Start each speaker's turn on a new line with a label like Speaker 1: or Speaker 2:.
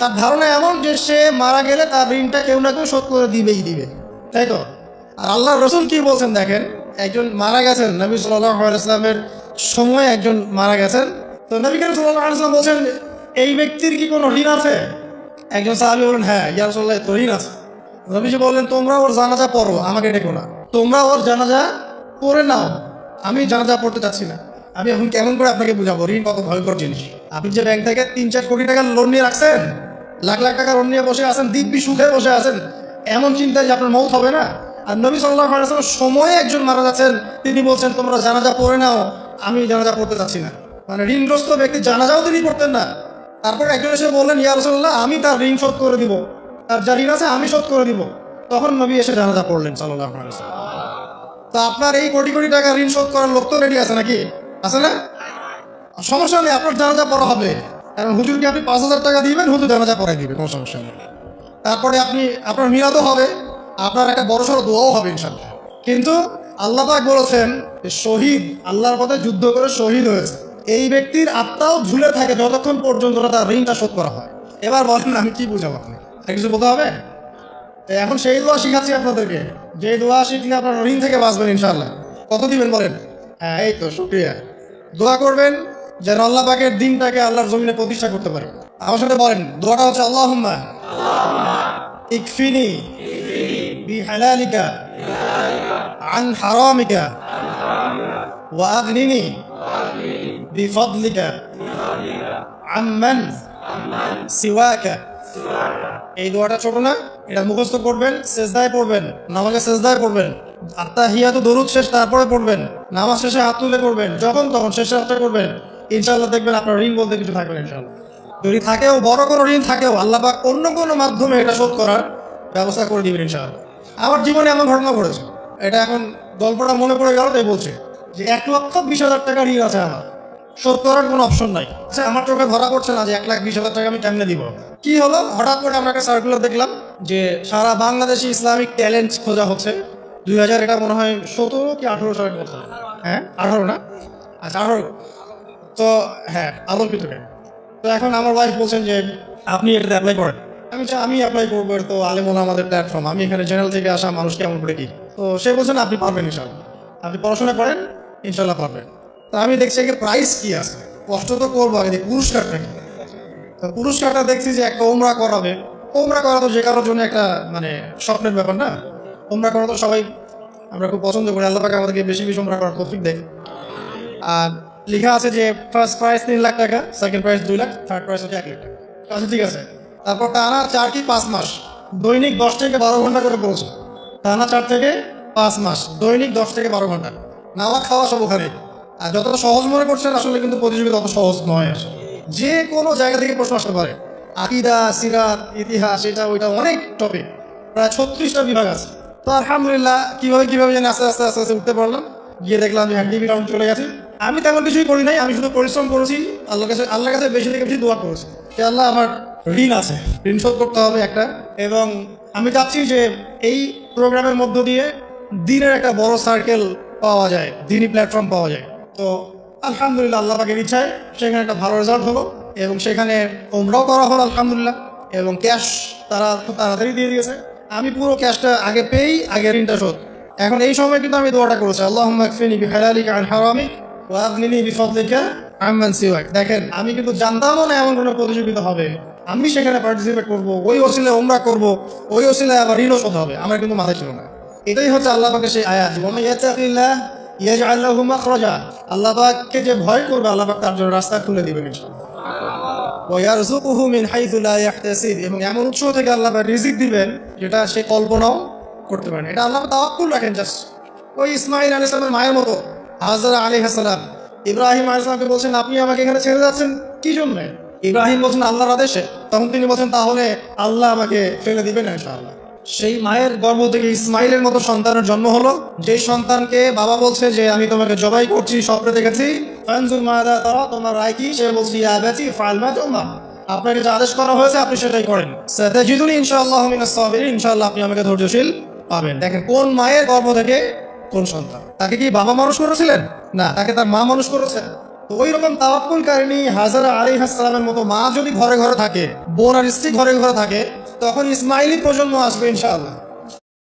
Speaker 1: তার ধারণা এমন যে সে মারা গেলে তার ঋণটা কেউ না কেউ শোধ করে দিবেই দিবে। তাই তো? আর আল্লাহ রসুল কি বলছেন দেখেন? একজন মারা গেছেন, নবী সাল্লামের সময় একজন মারা গেছেন। তো নবী কেন সাল্লাম বলছেন, এই ব্যক্তির কি কোনো ঋণ আছে? একজন সাহাবি বলেন হ্যাঁ ইয়ারসল্লাহ তো ঋণ আছে। নবীজি বললেন, তোমরা ওর জানাজা পড়ো, আমাকে ডেকো না। তোমরা ওর জানাজা পড়ে নাও। আমি জানাজা পড়তে চাচ্ছি না। আমি এখন কেমন করে আপনাকে বুঝাবো? ঋণ কত? ভয়ঙ্কর জিনিস। আপনি যে ব্যাংক থেকে তিন চার কোটি টাকার লোন নিয়ে রাখছেন লাখ লাখ টাকা লোন নিয়ে বসে আছেন, দিব্যি সুখে বসে আছেন। এমন চিন্তায় যে আপনার মৌত হবে না। আর নবী সাল্লাহ আলাইসলামের সময়ে একজন মারা যাচ্ছেন, তিনি বলছেন, তোমরা জানাজা পড়ে নাও, আমি জানাজা পড়তে চাচ্ছি না। মানে ঋণগ্রস্ত ব্যক্তি জানাজাও তিনি পড়তেন না। তারপর একজন এসে বললেন, ইয়া রসল্লাহ আমি তার ঋণ শোধ করে দিব। তার যা ঋণ আছে, আমি শোধ করে দিব। তখন নবী এসে জানাজা পড়লেন সাল্লাহ তো আপনার এই কোটি কোটি টাকা ঋণ শোধ করার লোক তো রেডি আছে নাকি? আছে না? সমস্যা নেই, আপনার জানাজা পড়া হবে। হুজুরকে আপনি পাঁচ হাজার টাকা দিবেন? হুজুর জানাজা পড়াই দিবে, কোনো সমস্যা নেই। তারপরে আপনি, আপনার মিলাদও হবে, আপনার একটা বড় সড়ো দোয়াও হবে ইনশাল্লাহ কিন্তু আল্লাহ পাক বলেছেন শহীদ, আল্লাহর পথে যুদ্ধ করে শহীদ হয়েছে। এই ব্যক্তির আত্মাও ঝুলে থাকে যতক্ষণ পর্যন্ত তার ঋণটা শোধ করা হয়। এবার বলেন, আমি কি বুঝাবো আপনি কিছু বলতে হবে? এখন সেই দোয়া শিখাচ্ছি আপনাদেরকে। যে দোয়া শিখলে আপনার ঋণ থেকে বাঁচবেন ইনশাল্লাহ কত দিবেন বলেন? হ্যাঁ এই তো, শুক্রিয়া। দোয়া করবেন যেন আল্লাহ পাকের দিনটাকে আল্লাহর জমিনে প্রতিষ্ঠা করতে পারে। আমার সাথে বলেন, দোয়াটা হচ্ছে আল্লাহ ইকফিনি বিহালালিকা আন হারামিকা ওয়া আগনিনি বিফদলিকা আম্মান সিওয়াকা। এই দোয়াটা ছোট না, এটা মুখস্থ করবেন শেষদায় পড়বেন নামাজে শেষদায় পড়বেন। আত্মা হিয়া তো দরুদ শেষ, তারপরে পড়বেন। নামাজ শেষে হাত তুলে করবেন যখন তখন শেষে হাতটা করবেন। ইনশাল্লাহ দেখবেন আপনার ঋণ বলতে কিছু থাকবে ইনশাল্লাহ যদি থাকেও, বড় কোনো ঋণ থাকেও আল্লাহ পাক অন্য কোনো মাধ্যমে এটা শোধ করার ব্যবস্থা করে দিবেন ইনশাআল্লাহ। আমার জীবনে এমন ঘটনা ঘটেছে। এটা এখন গল্পটা মনে পড়ে গেল, তাই বলছে যে এক লক্ষ বিশ হাজার টাকা ঋণ আছে আমার। শোধ করার কোনো অপশন নাই। আচ্ছা আমার চোখে ধরা পড়ছে না যে এক লাখ বিশ হাজার টাকা আমি কেমনে দিব? কি হলো? হঠাৎ করে আমরা একটা সার্কুলার দেখলাম যে সারা বাংলাদেশে ইসলামিক ট্যালেন্ট খোঁজা হচ্ছে। দুই হাজার, এটা মনে হয় সতেরো কি আঠেরো সালের কথা। হ্যাঁ আঠারো না? আচ্ছা আঠারো। তো হ্যাঁ আলোকিত কেন তো এখন আমার ওয়াইফ বলছেন যে, আপনি এটাতে অ্যাপ্লাই করেন। আমি আমি অ্যাপ্লাই করব তো আলেমন আমাদের প্ল্যাটফর্ম আমি এখানে জেনারেল থেকে আসা মানুষ, কেমন করে কি? তো সে বলছেন আপনি পারবেন ইনশাল্লাহ। আপনি পড়াশোনা করেন, ইনশাল্লাহ পারবেন। তো আমি দেখছি যে প্রাইস কি আছে? কষ্ট তো করব আগে পুরস্কারটা কি? তো পুরস্কারটা দেখছি যে একটা ওমরা করাবে। ওমরা করা তো যে কারোর জন্য একটা মানে স্বপ্নের ব্যাপার না? ওমরা করা তো সবাই, আমরা খুব পছন্দ করি। আল্লাহ পাকে আমাদেরকে বেশি বেশি ওমরা করার তৌফিক দেয় আর লেখা আছে যে ফার্স্ট প্রাইস তিন লাখ টাকা সেকেন্ড প্রাইস দুই লাখ থার্ড প্রাইস হচ্ছে এক লাখ টাকা। আচ্ছা ঠিক আছে। তারপর টানা চার কি পাঁচ মাস? দৈনিক দশ থেকে বারো ঘণ্টা করে পৌঁছে টানা চার থেকে পাঁচ মাস, দৈনিক দশ থেকে বারো ঘণ্টা। নাওয়া খাওয়া সব ওখানে। আর যতটা সহজ মনে করছেন আসলে কিন্তু প্রতিযোগিতা অত সহজ নয়। আসলে। যে কোনো জায়গা থেকে প্রশ্ন আসতে পারে। আকিদা, সিরাত, ইতিহাস, এটা, ওইটা অনেক টপিক প্রায় ছত্রিশটা বিভাগ আছে। তো আলহামদুলিল্লাহ, কীভাবে কীভাবে যেন আস্তে আস্তে আস্তে আস্তে উঠতে পারলাম। গিয়ে দেখলাম যে হ্যান্ডি রাউন্ড চলে গেছে। আমি তেমন কিছুই করি নাই, আমি শুধু পরিশ্রম করেছি আল্লাহ কাছে আল্লাহর কাছে বেশি থেকে বেশি দোয়া করেছি। যে আল্লাহ, আমার ঋণ আছে, ঋণ শোধ করতে হবে একটা। এবং আমি চাচ্ছি যে এই প্রোগ্রামের মধ্য দিয়ে দিনের একটা বড় সার্কেল পাওয়া যায় দিনই প্ল্যাটফর্ম পাওয়া যায়। তো আলহামদুলিল্লাহ, আল্লাহ পাকের ইচ্ছায় সেখানে একটা ভালো রেজাল্ট হলো এবং সেখানে ওমরাও করা হলো, আলহামদুলিল্লাহ। এবং ক্যাশ তারা খুব তাড়াতাড়ি দিয়ে দিয়েছে। আমি পুরো ক্যাশটা আগে পেয়েই আগে ঋণটা শোধ এখন এই সময় কিন্তু আমি দোয়াটা করেছি আল্লাহ দেখেন, আমি কিন্তু জানতামও না এমন কোনো প্রতিযোগিতা হবে। আমি সেখানে পার্টিসিপেট করব, ওই ওসিলে ওমরা করব, ওই ওসিলে আবার ঋণও শোধ হবে। আমার কিন্তু মাথায় ছিল না। এটাই হচ্ছে আল্লাহ পাকের সেই আয়াত। ওমান ইয়াতাকিল্লাহ মাখরাজা। আল্লাহ যে ভয় করবে, আল্লাহ পাক তার জন্য রাস্তা খুলে দিবেন ওয়ারজুকুহু মিন হাইথু লা এবং এমন উৎস থেকে আল্লাহ পাক দিবেন, যেটা সে কল্পনাও করতে পারেন। এটা আল্লাহ তাওয়াক্কুল রাখেন জাস্ট ওই ইসমাইল আলাইহিস সালামের মায়ের মতো, হাজরা আলাইহিস সালাম। ইব্রাহিম আলাইহিস সালামকে বলছেন, আপনি আমাকে এখানে ছেড়ে যাচ্ছেন কি জন্য? ইব্রাহিম বলছেন, আল্লাহর আদেশে। তখন তিনি বলছেন, তাহলে আল্লাহ আমাকে ফেলে দিবেন ইনশাআল্লাহ। সেই মায়ের গর্ভ থেকে ইসমাইলের মতো সন্তানের জন্ম হলো। যে সন্তানকে বাবা বলছে যে, আমি তোমাকে জবাই করছি, স্বপ্নে দেখেছি। তোমার রায় কি? সে বলছি আপনাকে যে আদেশ করা হয়েছে, আপনি সেটাই করেন। সাতাজিদুনি ইনশাআল্লাহ ইনশাআল্লাহ, আপনি আমাকে ধৈর্যশীল। পাবেন দেখেন কোন মায়ের গর্ভ থেকে কোন সন্তান? তাকে কি বাবা মানুষ করেছিলেন? না তাকে তার মা মানুষ করেছেন। তো ওই রকম তাওয়াক্কুল কারিনী হাজারা আলী হাসালামের মতো মা যদি ঘরে ঘরে থাকে বোন আর স্ত্রী ঘরে ঘরে থাকে তখন ইসমাইলি প্রজন্ম আসবে ইনশাআল্লাহ।